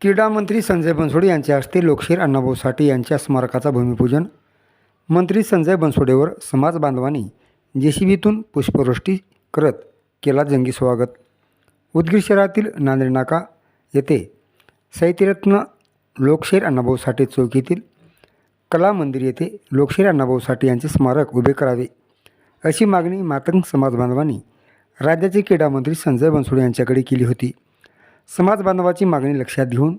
क्रीडा मंत्री संजय बनसोडे यांच्या हस्ते लोकशाहीर अण्णाभाऊ साठे यांच्या स्मारकाचा भूमिपूजन. मंत्री संजय बनसोडेवर समाज बांधवांनी जेसीबीतून पुष्पवृष्टी करत केला जंगी स्वागत. उदगीर शहरातील नांदेड नाका येथे साहित्यरत्न लोकशाहीर अण्णाभाऊ साठे चौकीतील कला मंदिर येथे लोकशाहीर अण्णाभाऊ साठे यांचे स्मारक उभे करावे. अशी मागणी मातंग समाज बांधवांनी राज्याचे क्रीडा मंत्री संजय बनसोडे यांच्याकडे केली होती. समाज बांधवाची मागणी लक्षात घेऊन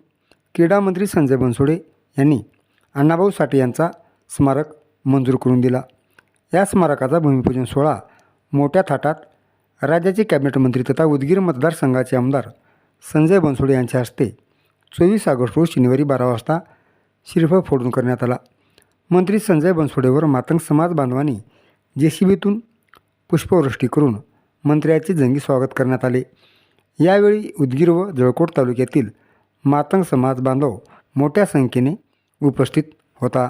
क्रीडा मंत्री संजय बनसोडे यांनी अण्णाभाऊ साठे यांचा स्मारक मंजूर करून दिला. या स्मारकाचा भूमिपूजन सोहळा मोठ्या थाटात राज्याचे कॅबिनेट मंत्री तथा उदगीर मतदारसंघाचे आमदार संजय बनसोडे यांच्या हस्ते चोवीस ऑगस्ट रोज शनिवारी बारा वाजता शिरफळ फोडून करण्यात आला. मंत्री संजय बनसोडेवर मातंग समाज बांधवांनी जे सी बीतून पुष्पवृष्टी करून मंत्र्याचे जंगी स्वागत करण्यात आले. यावेळी उदगीर व जळकोट तालुक्यातील मातंग समाज बांधव मोठ्या संख्येने उपस्थित होता.